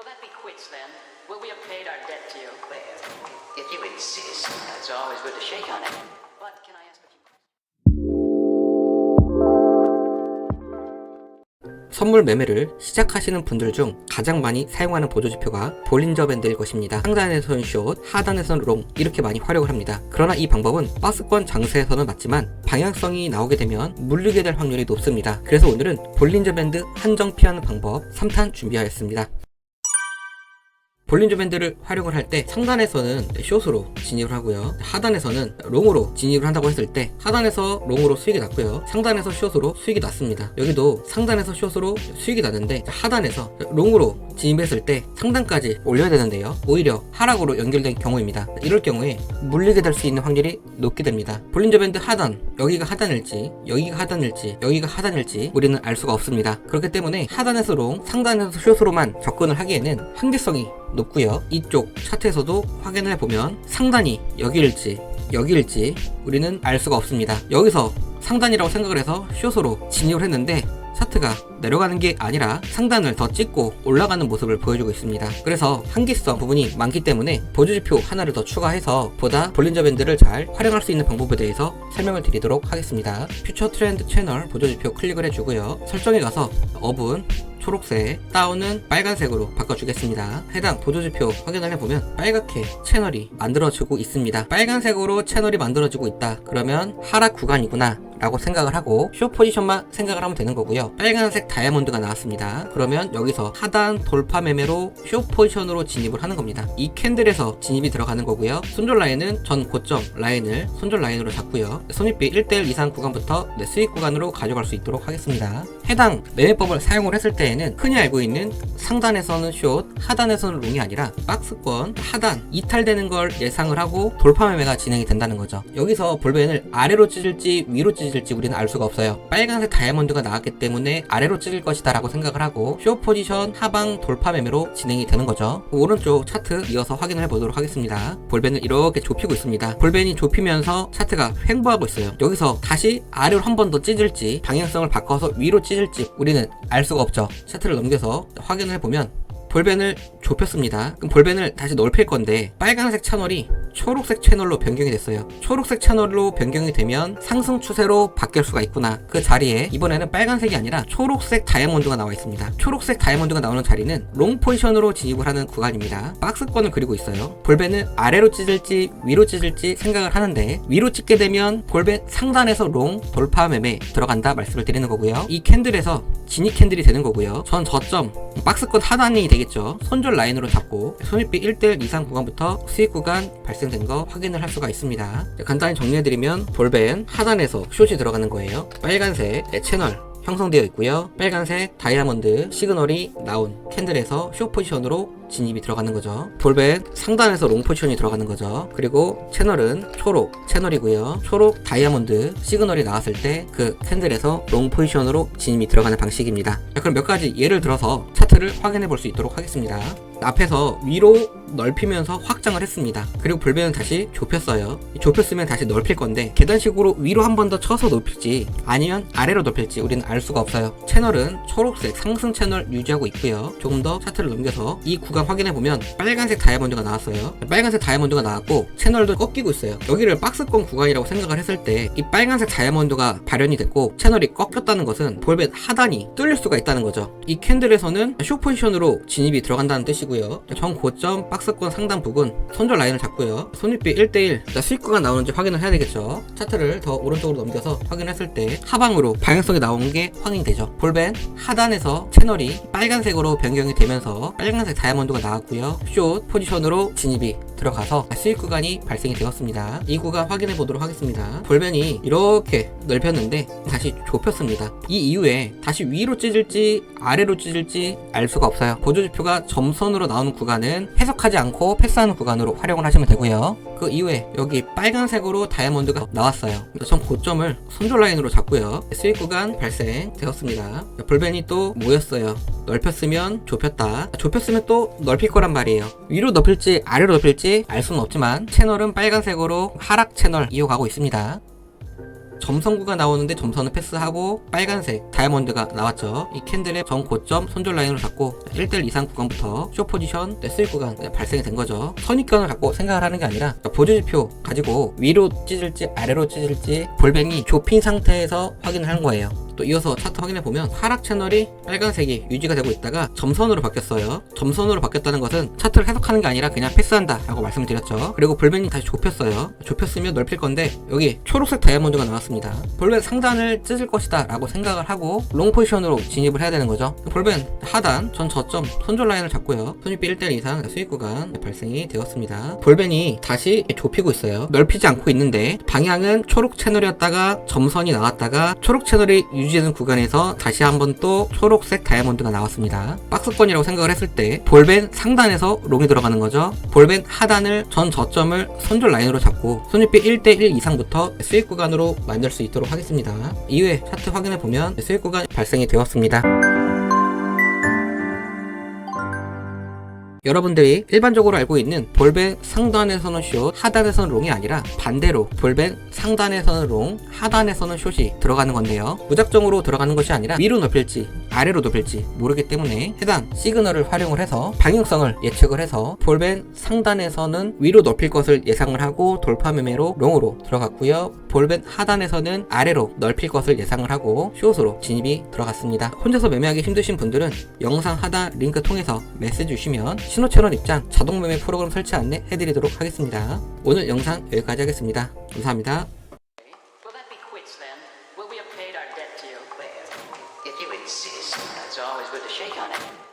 Will that be quits then? Will we have paid our debt to you? If you insist. It's always good to shake on it. But can I ask a few questions? 선물 매매를 시작하시는 분들 중 가장 많이 사용하는 보조지표가 볼린저 밴드일 것입니다. 상단에서는 숏, 하단에서는 롱 이렇게 많이 활용을 합니다. 그러나 이 방법은 박스권 장세에서는 맞지만 방향성이 나오게 되면 물리게 될 확률이 높습니다. 그래서 오늘은 볼린저 밴드 한정 피하는 방법 3탄 준비하였습니다. 볼린저 밴드를 활용을 할 때 상단에서는 숏으로 진입을 하고요. 하단에서는 롱으로 진입을 한다고 했을 때 하단에서 롱으로 수익이 났고요. 상단에서 숏으로 수익이 났습니다. 여기도 상단에서 숏으로 수익이 났는데 하단에서 롱으로 진입했을 때 상단까지 올려야 되는데요. 오히려 하락으로 연결된 경우입니다. 이럴 경우에 물리게 될 수 있는 확률이 높게 됩니다. 볼린저 밴드 하단 여기가 하단일지 여기가 하단일지 여기가 하단일지 우리는 알 수가 없습니다. 그렇기 때문에 하단에서 롱 상단에서 숏으로만 접근을 하기에는 한계성이 높고요. 이쪽 차트에서도 확인을 해보면 상단이 여기일지 여기일지 우리는 알 수가 없습니다. 여기서 상단이라고 생각을 해서 숏으로 진입을 했는데 차트가 내려가는 게 아니라 상단을 더 찍고 올라가는 모습을 보여주고 있습니다. 그래서 한계성 부분이 많기 때문에 보조지표 하나를 더 추가해서 보다 볼린저 밴드를 잘 활용할 수 있는 방법에 대해서 설명을 드리도록 하겠습니다. 퓨처 트렌드 채널 보조지표 클릭을 해주고요. 설정에 가서 업은 초록색, 다운은 빨간색으로 바꿔주겠습니다. 해당 보조지표 확인을 해보면 빨갛게 채널이 만들어지고 있습니다. 빨간색으로 채널이 만들어지고 있다. 그러면 하락 구간이구나. 라고 생각을 하고 쇼 포지션만 생각을 하면 되는 거고요. 빨간색 다이아몬드가 나왔습니다. 그러면 여기서 하단 돌파 매매로 쇼 포지션으로 진입을 하는 겁니다. 이 캔들에서 진입이 들어가는 거고요. 손절 라인은 전 고점 라인을 손절 라인으로 잡고요. 손익비 1대1 이상 구간부터 네, 수익 구간으로 가져갈 수 있도록 하겠습니다. 해당 매매법을 사용을 했을 때에는 흔히 알고 있는 상단에서는 숏, 하단에서는 롱이 아니라 박스권, 하단, 이탈되는 걸 예상을 하고 돌파 매매가 진행이 된다는 거죠. 여기서 볼벤을 아래로 찢을지 위로 찢을지 우리는 알 수가 없어요. 빨간색 다이아몬드가 나왔기 때문에 아래로 찢을 것이다 라고 생각을 하고 쇼 포지션 하방 돌파 매매로 진행이 되는 거죠. 오른쪽 차트 이어서 확인을 해보도록 하겠습니다. 볼벤을 이렇게 좁히고 있습니다. 볼벤이 좁히면서 차트가 횡보하고 있어요. 여기서 다시 아래로 한 번 더 찢을지 방향성을 바꿔서 위로 찢을지 우리는 알 수가 없죠. 차트를 넘겨서 확인을 해보면 볼벤을 좁혔습니다. 그럼 볼벤을 다시 넓힐 건데 빨간색 채널이 초록색 채널로 변경이 됐어요. 초록색 채널로 변경이 되면 상승 추세로 바뀔 수가 있구나. 그 자리에 이번에는 빨간색이 아니라 초록색 다이아몬드가 나와 있습니다. 초록색 다이아몬드가 나오는 자리는 롱 포지션으로 진입을 하는 구간입니다. 박스권을 그리고 있어요. 볼벤은 아래로 찢을지 위로 찢을지 생각을 하는데 위로 찢게 되면 볼벤 상단에서 롱 돌파 매매 들어간다 말씀을 드리는 거고요. 이 캔들에서 진입 캔들이 되는 거고요. 전 저점 박스권 하단이 되겠죠. 손절 라인으로 잡고 손익비 1대1 이상 구간부터 수익 구간 발생 된 거 확인을 할 수가 있습니다. 자, 간단히 정리해드리면 볼벤 하단에서 숏이 들어가는 거예요. 빨간색 채널 형성되어 있고요. 빨간색 다이아몬드 시그널이 나온 캔들에서 쇼 포지션으로 진입이 들어가는 거죠. 볼벤 상단에서 롱 포지션이 들어가는 거죠. 그리고 채널은 초록 채널이고요. 초록 다이아몬드 시그널이 나왔을 때 그 캔들에서 롱 포지션으로 진입이 들어가는 방식입니다. 자, 그럼 몇 가지 예를 들어서 차트를 확인해 볼 수 있도록 하겠습니다. 앞에서 위로 넓히면서 확장을 했습니다. 그리고 볼벤은 다시 좁혔어요. 좁혔으면 다시 넓힐 건데 계단식으로 위로 한 번 더 쳐서 높일지 아니면 아래로 높일지 우리는 알 수가 없어요. 채널은 초록색 상승 채널 유지하고 있고요. 조금 더 차트를 넘겨서 이 구간 확인해 보면 빨간색 다이아몬드가 나왔어요. 빨간색 다이아몬드가 나왔고 채널도 꺾이고 있어요. 여기를 박스권 구간이라고 생각을 했을 때 이 빨간색 다이아몬드가 발현이 됐고 채널이 꺾였다는 것은 볼벤 하단이 뚫릴 수가 있다는 거죠. 이 캔들에서는 쇼 포지션으로 진입이 들어간다는 뜻이고 요. 전 고점 박스권 상단 부분 손절 라인을 잡고요. 손익비 1대1 수익구가 나오는지 확인을 해야 되겠죠. 차트를 더 오른쪽으로 넘겨서 확인했을 때 하방으로 방향성이 나온 게 확인되죠. 볼벤 하단에서 채널이 빨간색으로 변경이 되면서 빨간색 다이아몬드가 나왔고요. 숏 포지션으로 진입이 들어가서 수익 구간이 발생이 되었습니다. 이 구간 확인해 보도록 하겠습니다. 볼벤이 이렇게 넓혔는데 다시 좁혔습니다. 이 이후에 다시 위로 찢을지 아래로 찢을지 알 수가 없어요. 보조지표가 점선으로 나오는 구간은 해석하지 않고 패스하는 구간으로 활용을 하시면 되고요. 그 이후에 여기 빨간색으로 다이아몬드가 나왔어요. 전 고점을 손절 라인으로 잡고요. 수익 구간 발생되었습니다. 볼벤이 또 모였어요. 넓혔으면 좁혔다. 좁혔으면 또 넓힐 거란 말이에요. 위로 넓힐지 아래로 넓힐지 알 수는 없지만 채널은 빨간색으로 하락 채널 이어가고 있습니다. 점선구가 나오는데 점선을 패스하고 빨간색 다이아몬드가 나왔죠. 이 캔들의 전 고점 손절 라인으로 잡고 1대1 이상 구간부터 쇼 포지션 네, 수익 구간 네, 발생이 된 거죠. 선입견을 갖고 생각을 하는 게 아니라 보조지표 가지고 위로 찢을지 아래로 찢을지 볼뱅이 좁힌 상태에서 확인을 하는 거예요. 또 이어서 차트 확인해 보면 하락 채널이 빨간색이 유지가 되고 있다가 점선으로 바뀌었어요. 점선으로 바뀌었다는 것은 차트를 해석하는 게 아니라 그냥 패스한다 라고 말씀을 드렸죠. 그리고 볼벤이 다시 좁혔어요. 좁혔으면 넓힐 건데 여기 초록색 다이아몬드가 나왔습니다. 볼벤 상단을 찢을 것이다 라고 생각을 하고 롱 포지션으로 진입을 해야 되는 거죠. 볼벤 하단 전 저점 손절 라인을 잡고요. 손익비 1대1 이상 수익 구간 발생이 되었습니다. 볼벤이 다시 좁히고 있어요. 넓히지 않고 있는데 방향은 초록 채널이었다가 점선이 나왔다가 초록 채널이 유지 되는 구간에서 다시 한번 또 초록색 다이아몬드가 나왔습니다. 박스권이라고 생각을 했을 때 볼벤 상단에서 롱이 들어가는 거죠. 볼벤 하단을 전 저점을 손절 라인으로 잡고 손익비 1대1 이상부터 수익 구간으로 만들 수 있도록 하겠습니다. 이후에 차트 확인해 보면 수익 구간 발생이 되었습니다. 여러분들이 일반적으로 알고 있는 볼벤 상단에서는 숏, 하단에서는 롱이 아니라 반대로 볼벤 상단에서는 롱, 하단에서는 숏이 들어가는 건데요. 무작정으로 들어가는 것이 아니라 위로 높일지 아래로 높일지 모르기 때문에 해당 시그널을 활용을 해서 방향성을 예측을 해서 볼벤 상단에서는 위로 높일 것을 예상을 하고 돌파 매매로 롱으로 들어갔고요. 볼벤 하단에서는 아래로 넓힐 것을 예상을 하고 숏으로 진입이 들어갔습니다. 혼자서 매매하기 힘드신 분들은 영상 하단 링크 통해서 메시지 주시면 신호 채널 입장 자동 매매 프로그램 설치 안내 해드리도록 하겠습니다. 오늘 영상 여기까지 하겠습니다. 감사합니다. shake on it.